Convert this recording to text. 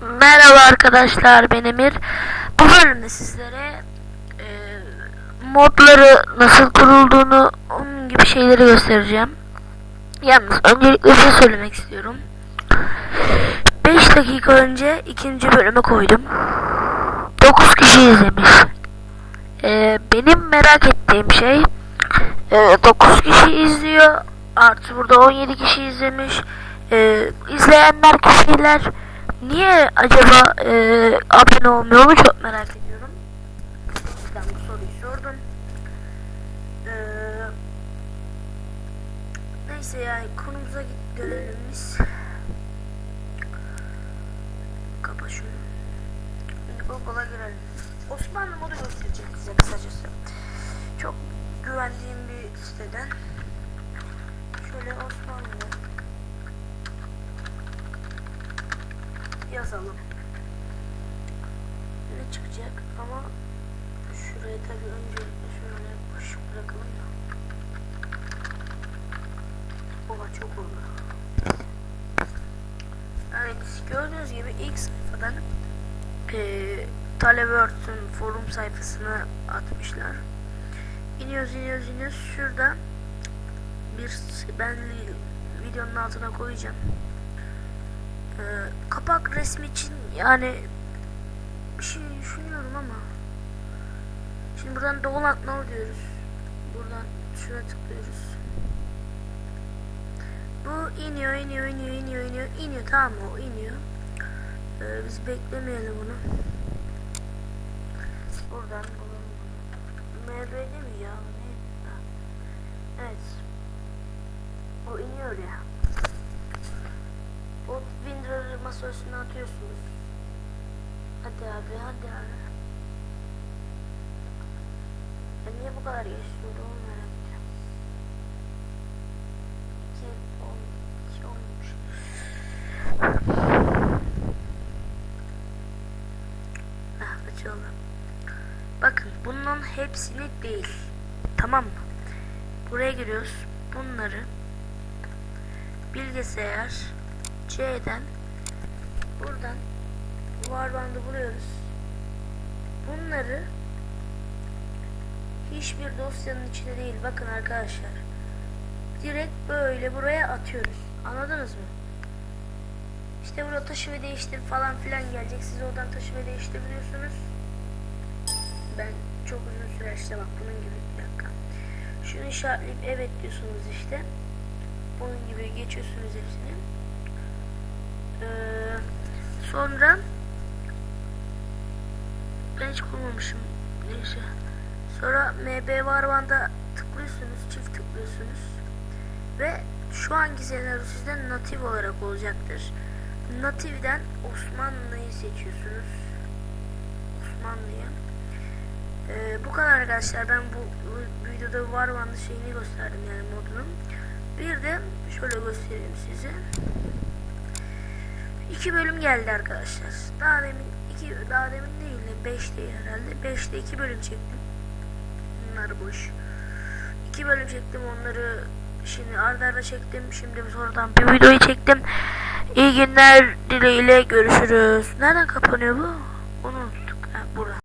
Merhaba arkadaşlar ben Emir. Bu bölümde sizlere e, modları nasıl kurulduğunu onun gibi şeyleri göstereceğim. Yalnız öncelikle bir şey söylemek istiyorum. 5 dakika önce ikinci bölümü koydum. 9 kişi izlemiş. E, benim merak ettiğim şey e, 9 kişi izliyor. Artı burada 17 kişi izlemiş. E, izleyenler kişiler niye acaba e, abone olmuyor mu çok merak ediyorum. Ben bu soruyu sordum. E, neyse yani konumuza dönelim biz. Kapa şunu. Google'a girelim. Osmanlı modu göstereceğim size kısacası. Çok güvendiğim bir siteden. Şöyle Osmanlı yazalım. Ne çıkacak ama şuraya tabi öncelikle şöyle boş bırakalım da. Oha çok oldu. Evet gördüğünüz gibi ilk sayfadan eee Talebört'ün forum sayfasına atmışlar. İniyoruz iniyoruz iniyoruz. Şurada bir ben videonun altına koyacağım. Ee, kapak resmi için yani bir şey düşünüyorum ama şimdi buradan Download Now diyoruz. Buradan şuna tıklıyoruz. Bu iniyor iniyor iniyor iniyor iniyor iniyor tamam o iniyor. Ee, biz beklemeyelim bunu. Buradan bulalım bunu. MB'de mi ya? Ne? Evet. O iniyor ya. O Üstüne atıyorsunuz. Hadi abi hadi abi. Ya niye bu kadar sürdü onu merak ediyorum. 2, 10, 2 olmuş. Ah açıldı. Bakın bunun hepsini değil. Tamam mı? Buraya giriyoruz. Bunları bilgisayar C'den buradan varbandı buluyoruz. Bunları hiçbir dosyanın içinde değil. Bakın arkadaşlar. Direkt böyle buraya atıyoruz. Anladınız mı? İşte burada taşı ve değiştir falan filan gelecek. Siz oradan taşı ve değiştirebiliyorsunuz. Ben çok uzun süre işte bak bunun gibi bir dakika. Şunu işaretleyip evet diyorsunuz işte. Bunun gibi geçiyorsunuz hepsini. Sonra ben hiç kurmamışım. Neyse. Sonra MB Varvan'da tıklıyorsunuz. Çift tıklıyorsunuz. Ve şu anki senaryo sizden natif olarak olacaktır. Native'den Osmanlı'yı seçiyorsunuz. Osmanlı'yı. Ee, bu kadar arkadaşlar. Ben bu, bu videoda Varvan'da şeyini gösterdim yani modunun. Bir de şöyle göstereyim size. İki bölüm geldi arkadaşlar. Daha demin iki daha demin değil de beş değil herhalde. Beşte iki bölüm çektim. Bunlar boş. İki bölüm çektim onları şimdi arda arda çektim. Şimdi sonradan bir videoyu çektim. İyi günler dileğiyle görüşürüz. Nereden kapanıyor bu? Onu.